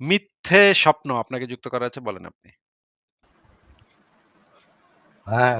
মিথ্যে স্বপ্ন আপনাকে যুক্ত করা আছে বলেন আপনি। হ্যাঁ,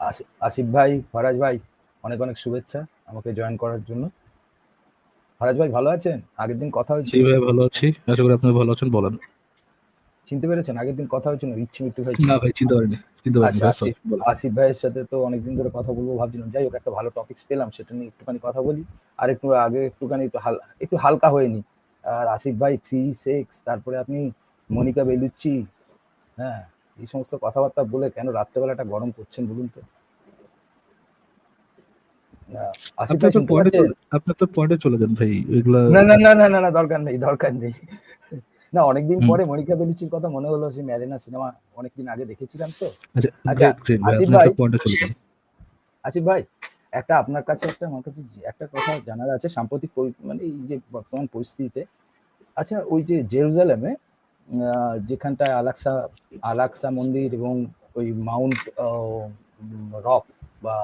আসি আসিফ ভাই, ফরাজ ভাই অনেক, অনেক শুভেচ্ছা আমাকে জয়েন করার জন্য। ফরাজ ভাই ভালো আছেন? আগের দিন কথা জি হয়েছিল। ভাই ভালো আছি। আশা করি আপনিও ভালো আছেন বলেন। চিনতে পেরেছেন? আগের দিন কথা হয়েছিল ইচ্ছি মৃত্যু ভাই না। ভাই চিনতে পারিনি। চিনতে পারিনি আচ্ছা ভাই আসিফ, বলেন। আসিফ ভাইয়ের সাথে তো অনেকদিন ধরে কথা বলব ভাবছিলাম। যাই হোক একটা ভালো টপিকস পেলাম সেটা নিয়ে একটুখানি কথা বলি। আর একটু আগে একটুখানি একটু হাল একটু হালকা হয়ে নিই। আর আসিফ ভাই ফ্রি সেক্স তারপরে আপনি মনিকা বেলুচ্চি হ্যাঁ, এই সমস্ত কথাবার্তা বলে কেন রাত্রেবেলাটা গরম করছেন বলুন তো? আ আসিফ আপনি ভাই তো পয়েন্টে চলে যান ভাই। এগুলা না, না, না, না, না, দরকার নেই, দরকার নেই। না অনেকদিন পরে মনিকা বেলুচ্চির কথা মনে হলো ম্যারিনা সিনেমা অনেকদিন আগে দেখেছিলাম তো। আচ্ছা আচ্ছা। আসিফ ভাই। আসিফ ভাই, একটা আপনার কাছে একটা আমার কাছে একটা কথা জানার আছে সাম্প্রতিক পরি মানে এই যে বর্তমান পরিস্থিতিতে। আচ্ছা ওই যে জেরুজালেমে যেখানটায় আলাক্সা আলাক্সা মন্দির এবং ওই মাউন্ট রক বা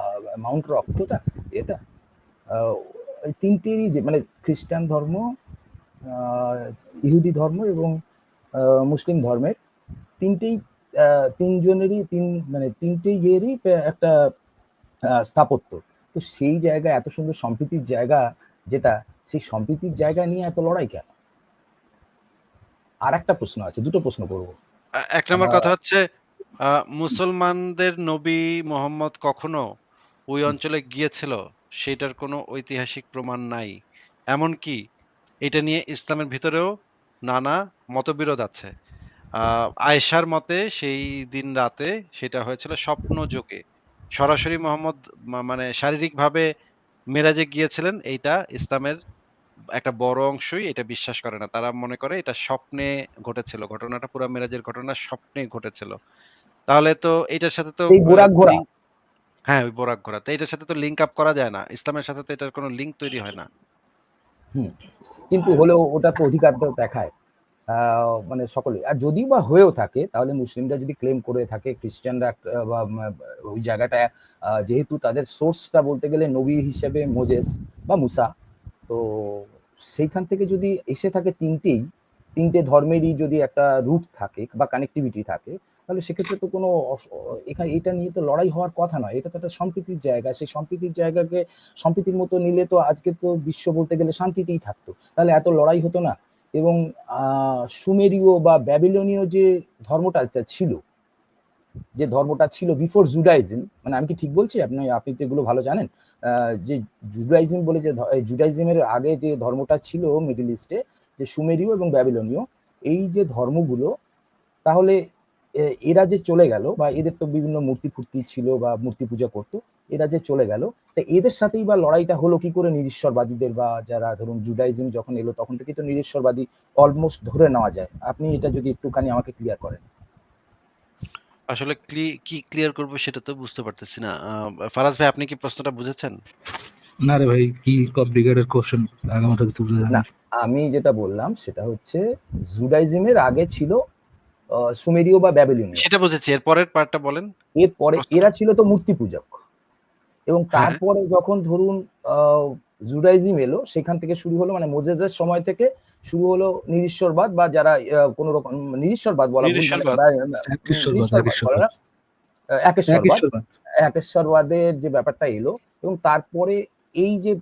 মাউন্ট রক তোটা এটা? আ ওই ৩ টেরই যে মানে খ্রিস্টান ধর্ম, ইহুদি ধর্ম এবং মুসলিম ধর্মের ৩ টেই আ ৩ জনেরই ৩ মানে ৩ টে ইয়েরই একটা স্থাপত্য। তো সেই জায়গা এত সুন্দর সম্প্রীতির জায়গা যেটা, সেই সম্প্রীতির জায়গা নিয়ে এত লড়াই কেন? আরেকটা প্রশ্ন আছে, ২ টো প্রশ্ন করব। ১ নম্বর কথা হচ্ছে মুসলমানদের নবী মোহাম্মদ কখনো ওই অঞ্চলে গিয়েছিল সেটার কোনো ঐতিহাসিক প্রমাণ নাই। এমনকি এটা নিয়ে ইসলামের ভিতরেও নানা মতবিরোধ আছে। আয়েশার মতে সেই দিন রাতে সেটা হয়েছিল স্বপ্নযোগে। সরাসরি মোহাম্মদ মানে শারীরিকভাবে মেরাজে গিয়েছিলেন এইটা ইসলামের একটা বড় অংশই এটা বিশ্বাস করে না। তারা মনে করে এটা স্বপ্নে ঘটেছিল। ঘটনাটা পুরা মেরাজের ঘটনা স্বপ্নে ঘটেছিল। তাহলে তো এটার সাথে তো হ্যাঁ, ওই বোরাক ঘোরা তো এটার সাথে তো লিঙ্ক আপ করা যায় না। ইসলামের সাথে তো এটার কোনো লিঙ্ক তৈরি হয় না। কিন্তু হলেও ওটা তো অধিকার দেখায়। মানে সকলেই। আর যদি বা হয়েও থাকে তাহলে মুসলিমরা যদি ক্লেম করে থাকে খ্রিস্টানরা বা ওই জায়গাটা যেহেতু তাদের সোর্সটা বলতে গেলে নবী হিসেবে মোজেস বা মুসা। তো সেইখান থেকে যদি এসে থাকে তিনটেই তিনটে ধর্মেরই যদি একটা রুট থাকে বা কানেক্টিভিটি থাকে, তাহলে সেক্ষেত্রে তো কোনো এখানে এটা নিয়ে তো লড়াই হওয়ার কথা নয়। এটা তো একটা সম্প্রীতির জায়গা। সেই সম্প্রীতির জায়গাকে সম্প্রীতির মতো নিলে তো আজকে তো বিশ্ব বলতে গেলে শান্তিতেই থাকতো। তাহলে এত লড়াই হতো না। এবং সুমেরীয় বা ব্যাবিলনীয় যে ধর্মটা ছিল, যে ধর্মটা ছিল বিফোর জুডাইজম মানে আমি কি ঠিক বলছি? আপনি আপনি তো এগুলো ভালো জানেন। যে জুডাইজম বলে যে জুডাইজমের আগে যে ধর্মটা ছিল মিডিল ইস্টে যে সুমেরীয় এবং ব্যাবিলনীয় এই যে ধর্মগুলো তাহলে এরা যে চলে গেল বা এদের তো বিভিন্ন মূর্তি-ফুর্তি ছিল বা মূর্তি পূজা করত। এরা যে চলে গেল, তা এদের সাথেই বা লড়াইটা হলো কি করে নিরীশ্বরবাদীদের বা যারা ধরুন জুডাইজম যখন এলো তখন থেকে তো নিরীশ্বরবাদী অলমোস্ট ধরে নেওয়া যায়। আপনি এটা যদি একটুখানি আমাকে ক্লিয়ার করেন। আসলে কি ক্লিয়ার করব সেটা তো বুঝতে পারতেছি না। ফারাজ ভাই আপনি কি প্রশ্নটা বুঝেছেন? না রে ভাই কি কমপ্লিকেটেড কোয়েশ্চেন আগামাথা কিছু বুঝা যায় না, না। আমি যেটা বললাম সেটা হচ্ছে জুডাইজমের আগে ছিল সুমেরীয় বা ব্যাবিলনীয়। সেটা বুঝেছি। এর পরের পার্টটা বলেন। এরপরে প্রশ্নটা। এরা ছিল তো মূর্তি পূজক। এবং হ্যাঁ। তারপরে যখন ধরুন জুডাইজম এলো সেখান থেকে শুরু হলো মানে মোজেসের সময় থেকে শুরু হলো নিরীশ্বরবাদ বা যারা কোন রকম নিরীশ্বরবাদ বলা একেশ্বরবাদ। একেশ্বরবাদের যে ব্যাপারটা এলো এবং তারপরে এই যে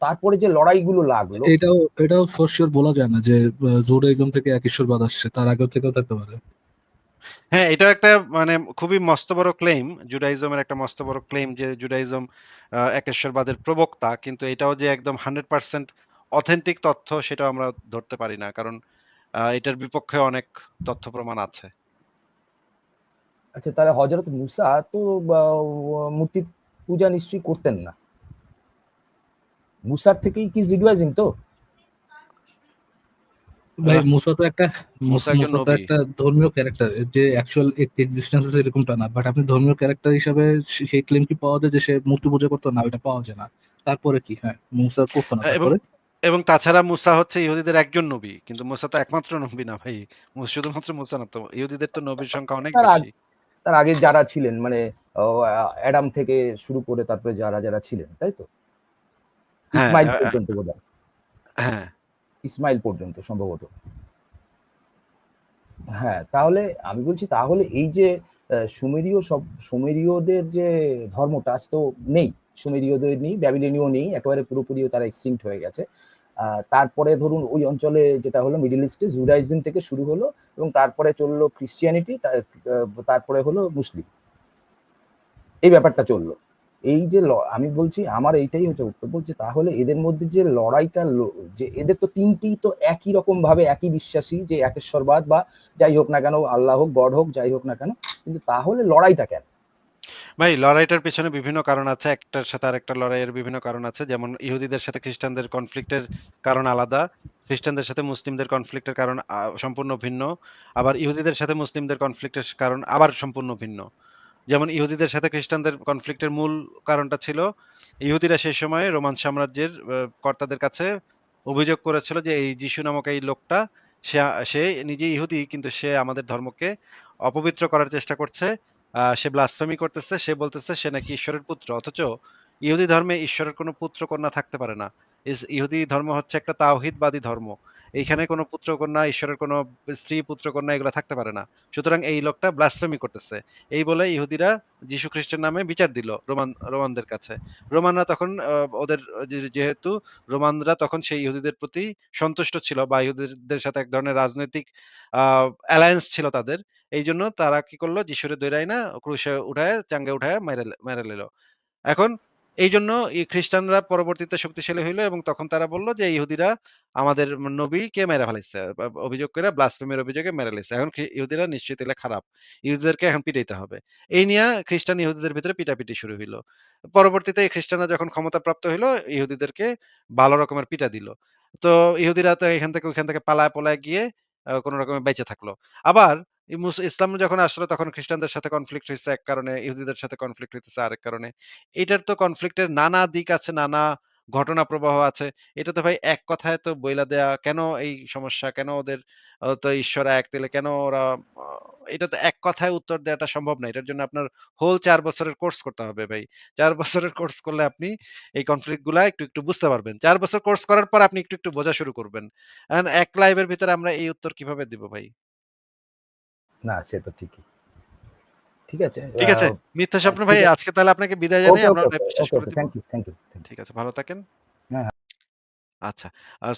তারপরে যে লড়াইগুলো লাগল এটাও এটাও ফর বলা যায় না যে জুডাইজম থেকে একেশ্বরবাদ আসছে। তার আগে থেকেও থাকতে পারে। হ্যাঁ, এটাও একটা মানে খুবই মস্ত বড় ক্লেইম। জুডাইজমের একটা মস্ত বড় ক্লেইম যে জুডাইজম একেশ্বরবাদের প্রবক্তা। কিন্তু এটাও যে একদম 100% অথেন্টিক তথ্য সেটাও আমরা ধরতে পারি না। কারণ এটার বিপক্ষে অনেক তথ্য প্রমাণ আছে। আচ্ছা তাহলে হযরত মুসা তো মূর্তি পূজা নিশ্চয়ই করতেন না। মুসার থেকেই কি জুডাইজম তো? ভাই মুসা তো একটা মুস মুসা তো একটা ধর্মীয় ক্যারেক্টার যে অ্যাকচুয়াল এক্সিস্টেন্স আছে এরকমটা না। বাট আপনি ধর্মীয় ক্যারেক্টার হিসাবে সেই ক্লেম কি পাওয়া যায় যে সে মূর্তি পূজা করতো? না ওইটা পাওয়া যায় না। তারপরে কি? হ্যাঁ, মুসা করতো না। এবং তারপরে? এবং তাছাড়া মুসা হচ্ছে ইহুদিদের একজন নবী। কিন্তু মুসা তো একমাত্র নবী না ভাই। মু শুধুমাত্র মুসা না তো। ইহুদিদের তো নবীর সংখ্যা অনেক বেশি। তার আগে যারা ছিলেন মানে অ্যাডাম থেকে শুরু করে তারপরে যারা, যারা ছিলেন, তাই তো? হ্যাঁ, ইসমাইল আ আ পর্যন্ত বোধহয়। হ্যাঁ। ইসমাইল পর্যন্ত সম্ভবত। হ্যাঁ তাহলে আমি বলছি তাহলে এই যে সুমেরীয় সব, সুমেরীয়দের যে ধর্মটা আজ তো নেই, সুমেরীয়দের নেই, ব্যাবিলনীয় নেই, একেবারে পুরোপুরি তারা এক্সটিংক্ট হয়ে গেছে। তারপরে ধরুন ওই অঞ্চলে যেটা হলো মিডিল ইস্টে জুডাইজম থেকে শুরু হলো এবং তারপরে চলল ক্রিশ্চিয়ানিটি তারপরে হলো মুসলিম এই ব্যাপারটা চলল। এই যে আমি বলছি আমার এইটাই হচ্ছে উত্তর। বলছি তাহলে এদের মধ্যে যে লড়াইটা যে এদের তো তিনটি তো একই রকম ভাবে একই বিশ্বাসী যে একেশ্বরবাদ বা যাই হোক না কেন, আল্লাহ হোক, গড হোক, যাই হোক না কেন, কিন্তু তাহলে লড়াইটা কেন? ভাই, লড়াইটার পেছনে বিভিন্ন কারণ আছে, একটার সাথে আরেকটা লড়াইয়ের বিভিন্ন কারণ আছে। যেমন ইহুদিদের সাথে খ্রিস্টানদের কনফ্লিক্টের কারণ আলাদা, খ্রিস্টানদের সাথে মুসলিমদের কনফ্লিক্টের কারণ সম্পূর্ণ ভিন্ন। আবার ইহুদিদের সাথে মুসলিমদের কনফ্লিক্টের কারণ আবার সম্পূর্ণ ভিন্ন। যেমন ইহুদিদের সাথে খ্রিস্টানদের কনফ্লিক্টের মূল কারণটা ছিল, ইহুদিরা সেই সময় রোমান সাম্রাজ্যের কর্তাদের কাছে অভিযোগ করেছিল যে এই যিশু নামক এই লোকটা, সে সে নিজে ইহুদি, কিন্তু সে আমাদের ধর্মকে অপবিত্র করার চেষ্টা করছে সে ব্লাসফেমি করতেছে, সে বলতেছে সে নাকি ঈশ্বরের পুত্র, অথচ ইহুদি ধর্মে ঈশ্বরের কোনো পুত্র কন্যা থাকতে পারে না। ইহুদি ধর্ম হচ্ছে একটা তাওহিদবাদী ধর্ম। এইখানে কোনো পুত্র কন্যা ঈশ্বরের কোনো স্ত্রী পুত্র কন্যা এগুলো থাকতে পারে না। সুতরাং এই লোকটা ব্লাসফেমি করতেছে। এই বলে ইহুদিরা যীশু খ্রিস্টের নামে বিচার দিল রোমান, রোমানদের কাছে। রোমানরা তখন ওদের যেহেতু রোমানরা তখন সেই ইহুদিদের প্রতি সন্তুষ্ট ছিল বা ইহুদিদের সাথে এক ধরনের রাজনৈতিক অ্যালায়েন্স ছিল তাদের, এই জন্য তারা কি করল? যিশুরে দৈরাই না, ক্রুশে উঠায়, চাঙ্গে উঠায়, মেরে মেরে নিল। এখন এই জন্য খ্রিস্টানরা পরবর্তীতে শক্তিশালী হইল এবং তখন তারা বলল যে ইহুদিরা আমাদের নবীকে মেরে ফেলাইছে অভিযোগ করে ব্লাসফেমির অভিযোগে মেরে ফেলাইছে এখন ইহুদিরা নিশ্চয়ই তাহলে খারাপ। ইহুদিদেরকে এখন পিটাইতে হবে। এই নিয়ে খ্রিস্টান ইহুদিদের ভিতরে পিটাপিটি শুরু হইল। পরবর্তীতে এই খ্রিস্টানরা যখন ক্ষমতাপ্রাপ্ত হইল, ইহুদিদেরকে ভালো রকমের পিটা দিল। তো ইহুদিরা তো এখান থেকে ওইখান থেকে পালায় পালায় গিয়ে কোনো রকমে বেঁচে থাকল। আবার ইসলাম যখন আসলো তখন খ্রিস্টানদের সাথে কনফ্লিক্ট হয়েছে এক কারণে, ইহুদিদের সাথে কনফ্লিক্ট হইতেছে আরেক কারণে। এটার তো কনফ্লিক্টের নানা দিক আছে, নানা ঘটনা প্রবাহ আছে। এটা তো ভাই এক কথায় তো বইলা দেয়া, কেন এই সমস্যা? কেন ওদের তো ঈশ্বর এক তেলে? কেন ওরা এটা তো এক কথায় উত্তর দেওয়াটা সম্ভব না। এটার জন্য আপনার হোল চার বছরের কোর্স করতে হবে ভাই। চার বছরের কোর্স করলে আপনি এই কনফ্লিক্টগুলা একটু একটু বুঝতে পারবেন। চার বছর কোর্স করার পর আপনি একটু একটু বোঝা শুরু করবেন। এক লাইভের ভিতরে আমরা এই উত্তর কীভাবে দিব ভাই? না সে তো ঠিকই। ঠিক আছে? ঠিক আছে। মিথ্যা স্বপ্ন ভাই আজকে তাহলে আপনাকে বিদায় জানাই আমরা শেষ করে থ্যাংক ইউ থ্যাংক ইউ ঠিক আছে ভালো থাকেন। হ্যাঁ, আচ্ছা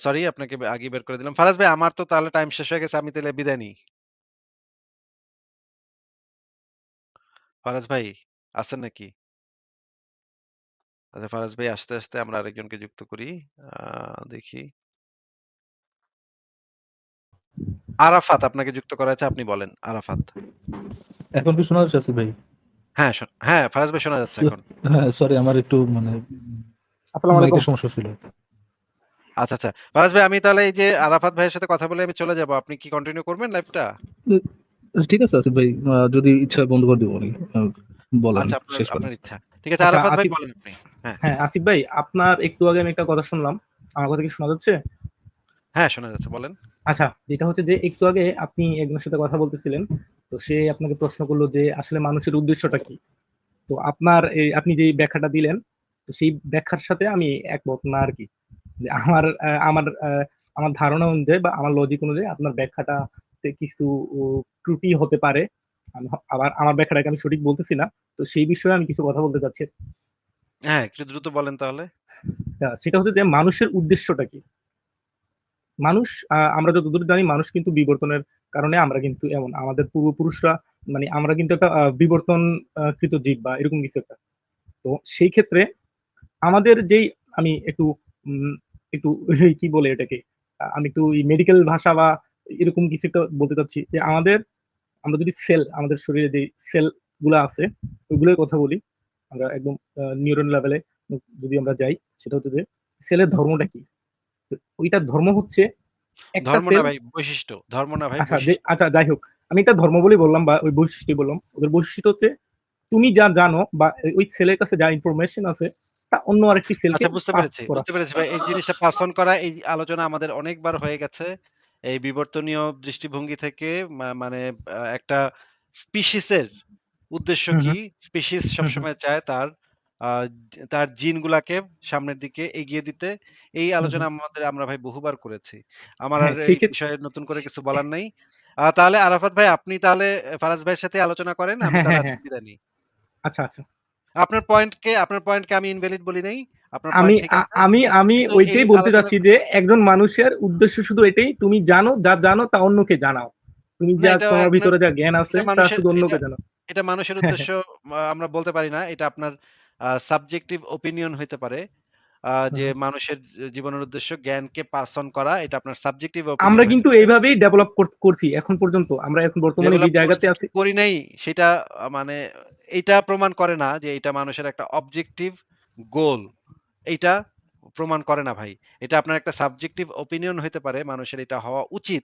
সরি আপনাকে আগে বের করে দিলাম। ফারাজ ভাই আমার তো তাহলে টাইম শেষ হয়ে গেছে আমি তাহলে বিদায় নিই। ফারাজ ভাই আছেন নাকি? আচ্ছা ফারাজ ভাই আস্তে আস্তে আমরা আরেকজনকে যুক্ত করি। আহ, দেখি। আরাফাত আপনাকে যুক্ত করা আছে আপনি বলেন আরাফাত। এখন কি শোনা যাচ্ছে আসিফ ভাই। হ্যাঁ হ্যাঁ ফারাজ ভাই শোনা যাচ্ছে এখন। হ্যাঁ সরি আমার একটু মানে আসসালামু আলাইকুম। সমস্যা ছিল। আচ্ছা আচ্ছা। ফারাজ ভাই আমি তাহলে এই যে আরাফাত ভাইয়ের সাথে কথা বলে আমি চলে যাব। আপনি কি কন্টিনিউ করবেন লাইভটা ঠিক আছে আসিফ ভাই। যদি ইচ্ছা বন্ধ করে দিব আমি। বলেন আচ্ছা আপনার আপনার ইচ্ছা। ঠিক আছে আচ্ছা, আরাফাত ভাই বলেন আপনি। হ্যাঁ। আসিফ ভাই আপনার একটু আগে আমি একটা কথা শুনলাম। আমার কথা কি শোনা যাচ্ছে? হ্যাঁ শোনা যাচ্ছে বলেন। আচ্ছা যেটা হচ্ছে যে একটু আগে আপনি একজনের সাথে কথা বলতেছিলেন তো সে আপনাকে প্রশ্ন করল যে আসলে মানুষের উদ্দেশ্যটা কি? তো আপনার এই আপনি যে ব্যাখ্যাটা দিলেন তো সেই ব্যাখ্যার সাথে আমি একমত না আর কি। আমার আমার আমার ধারণা অনুযায়ী বা আমার লজিক অনুযায়ী আপনার ব্যাখ্যাটাতে কিছু ত্রুটি হতে পারে। আমি- আবার আমার ব্যাখ্যাটাকে আমি সঠিক বলতেছি না তো সেই বিষয়ে আমি কিছু কথা বলতে চাচ্ছি। হ্যাঁ একটু দ্রুত বলেন তাহলে। সেটা হচ্ছে যে মানুষের উদ্দেশ্যটা কি? মানুষ আমরা যতদূর জানি মানুষ কিন্তু বিবর্তনের কারণে আমরা কিন্তু এমন। আমাদের পূর্বপুরুষরা মানে আমরা কিন্তু একটা বিবর্তন কৃত জীব বা এরকম কিছু একটা। তো সেই ক্ষেত্রে আমাদের যেই, আমি একটু একটু কি বলে এটাকে আমি একটু মেডিকেল ভাষা বা এরকম কিছু একটা বলতে চাচ্ছি যে আমাদের, আমরা যদি সেল আমাদের শরীরে যে সেলগুলা আছে, ওইগুলোর কথা বলি, আমরা একদম নিউরন লেভেলে যদি আমরা যাই, সেটা হচ্ছে যে সেলের ধর্মটা কি? তো ওইটার ধর্ম হচ্ছে একটা ধর্ম সেল না ভাই বৈশিষ্ট্য। ধর্ম না ভাই আচ্ছা আচ্ছা যাই হোক। আমি এটা ধর্ম বলেই বললাম বা ওই বৈশিষ্ট্য বললাম। ওদের বৈশিষ্ট্য হচ্ছে তুমি যা জানো বা ওই ছেলের কাছে যা ইনফরমেশন আছে তা অন্য আরেকটি সেলকে আচ্ছা বুঝতে পেরেছি বুঝতে পেরেছি ভাই। এই জিনিসটা পাস অন করা এই আলোচনা আমাদের অনেকবার হয়ে গেছে। এই বিবর্তনীয় দৃষ্টিভঙ্গি থেকে মানে একটা স্পিসিসের উদ্দেশ্য কি? স্পিসিস সবসময় চায় তার তার জিনগুলাকে সামনের দিকে এগিয়ে দিতে এই আলোচনা আমাদের আমরা ভাই বহুবার করেছি। আমার আর হ্যাঁ, এই বিষয়ে নতুন করে কিছু বলার নাই। তাহলে আরাফাত ভাই আপনি তাহলে ফারাজ ভাইয়ের সাথে আলোচনা করেন। আমি হ্যাঁ, তাহলে হ্যাঁ, আজকে। বিদায় নিই। আচ্ছা, আচ্ছা। আপনার পয়েন্টকে আপনার পয়েন্টকে আমি ইনভ্যালিড বলি নাই। আমি। আমি আমি ওইটাই বলতে চাচ্ছি যে একজন মানুষের উদ্দেশ্য শুধু এটাই তুমি জানো যা জানো তা অন্যকে জানাও। তুমি যা তোমার ভিতরে যা জ্ঞান আছে তা শুধু অন্যকে জানাও। এটা মানুষের উদ্দেশ্য আমরা বলতে পারি না। এটা আপনার সাবজেক্টিভ ওপিনিয়ন হইতে পারে। যে মানুষের জীবনের উদ্দেশ্য জ্ঞানকে পাস অন করা এটা আপনার সাবজেক্টিভ আমরা কিন্তু এইভাবেই ডেভেলপ করছি এখন পর্যন্ত। আমরা এখন বর্তমানে যে জায়গাতে আছি করি নাই সেটা মানে এইটা প্রমাণ করে না যে এটা মানুষের একটা অবজেক্টিভ গোল। এটা প্রমাণ করে না ভাই। এটা আপনার একটা সাবজেক্টিভ ওপিনিয়ন হতে পারে মানুষের এটা হওয়া উচিত।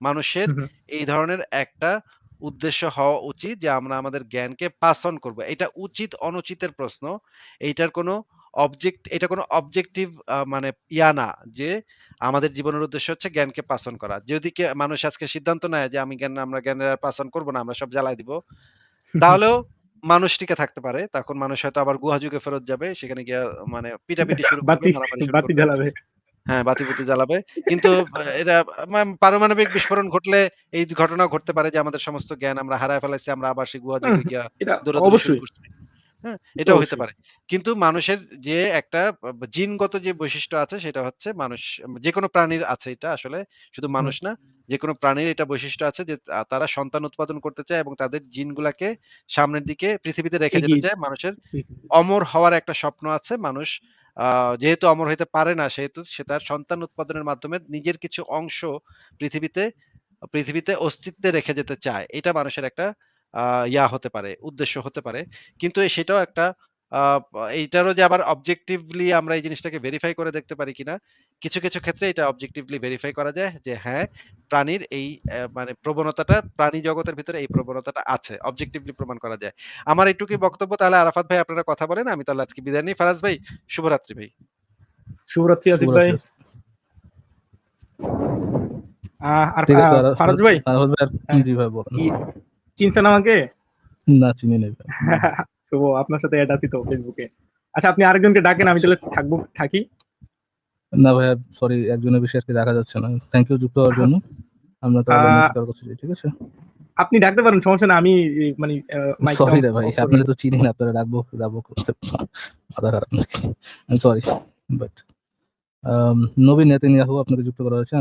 মানুষের। এই ধরনের একটা উদ্দেশ্য হওয়া উচিত যে আমরা আমাদের জ্ঞানকে পাস অন করব। এটা উচিত অনুচিতের প্রশ্ন। এইটার কোনো অবজেক্ট এটা কোনো অবজেক্টিভ মানে ইয়া না যে আমাদের জীবনের উদ্দেশ্য হচ্ছে জ্ঞানকে পাস অন করা। যদি কে মানুষ আজকে সিদ্ধান্ত নেয় যে আমি জ্ঞান আমরা জ্ঞানের আর পাস অন করব না, আমরা সব জ্বালায় দিব। তাহলেও মানুষ টিকে থাকতে পারে। তখন মানুষ হয়তো আবার গুহা যুগে ফেরত যাবে। সেখানে গিয়ে মানে পিটাপিটি শুরু করবে, বাতি। জ্বালাবে। হ্যাঁ, বাতি-বুতি জ্বালাবে। কিন্তু এটা পারমাণবিক বিস্ফোরণ ঘটলে এই ঘটনা ঘটতে পারে যে আমাদের সমস্ত জ্ঞান আমরা হারায় ফেলাইছি। আমরা আবার সেই গুহা যুগে গিয়া এটা শুরু অবশ্যই। হ্যাঁ? এটাও অবশ্যই। পারে। কিন্তু মানুষের যে একটা জিনগত যে বৈশিষ্ট্য আছে সেটা হচ্ছে মানুষ যেকোনো প্রাণীর আছে এটা আসলে শুধু মানুষ না। যেকোনো প্রাণীর এটা বৈশিষ্ট্য আছে যে তারা সন্তান উৎপাদন করতে চায় এবং তাদের জিনগুলাকে সামনের দিকে পৃথিবীতে রেখে যেতে চায়। মানুষের অমর হওয়ার একটা স্বপ্ন আছে। মানুষ যেহেতু অমর হইতে পারে না সেহেতু সে তার সন্তান উৎপাদনের মাধ্যমে নিজের কিছু অংশ পৃথিবীতে পৃথিবীতে অস্তিত্বে রেখে যেতে চায়। এটা মানুষের একটা ইয়া হতে পারে, উদ্দেশ্য হতে পারে। কিন্তু সেটাও একটা এইটারও যে আবার অবজেক্টিভলি আমরা এই জিনিসটাকে ভেরিফাই করে দেখতে পারি কিনা। কিছু, কিছু ক্ষেত্রে এটা অবজেক্টিভলি ভেরিফাই করা যায় যে হ্যাঁ, প্রাণীর এই মানে প্রবণতাটা প্রাণী জগতের ভিতরে এই প্রবণতাটা আছে। অবজেক্টিভলি প্রমাণ করা যায়। আমার এইটুকুই বক্তব্য। তাহলে আরাফাত ভাই আপনারা কথা বলেন। আমি তাহলে আজকে বিদায় নিই। ফারাজ ভাই শুভরাত্রি ভাই। শুভরাত্রি আসিফ ভাই। আর ফারাজ ভাই আরাফাত ভাই হ্যাঁ। জি ভাই বলেন। চিনছেন আমাকে? না চিনি নাই শুভ আপনার সাথে এড আছি তো ফেসবুকে। আচ্ছা আপনি আরেকজনকে ডাকেন আমি তাহলে থাকব থাকি। না ভাইয়া সরি একজনের বেশি আরকি রাখা যাচ্ছে না। থ্যাংক ইউ যুক্ত হওয়ার জন্য। আমরা তাহলে আ নেক্সট করছি ঠিক আছে? আপনি ডাকতে পারেন সমস্যা না আমি মানে সরি রে ভাই আপনারা তো চিনি না আপনারা রাখব রাখব করতে মাথা খারাপ নাকি? আই সরি বাট আম নবীন নেতানিয়াহু আপনাকে যুক্ত করা হয়েছে।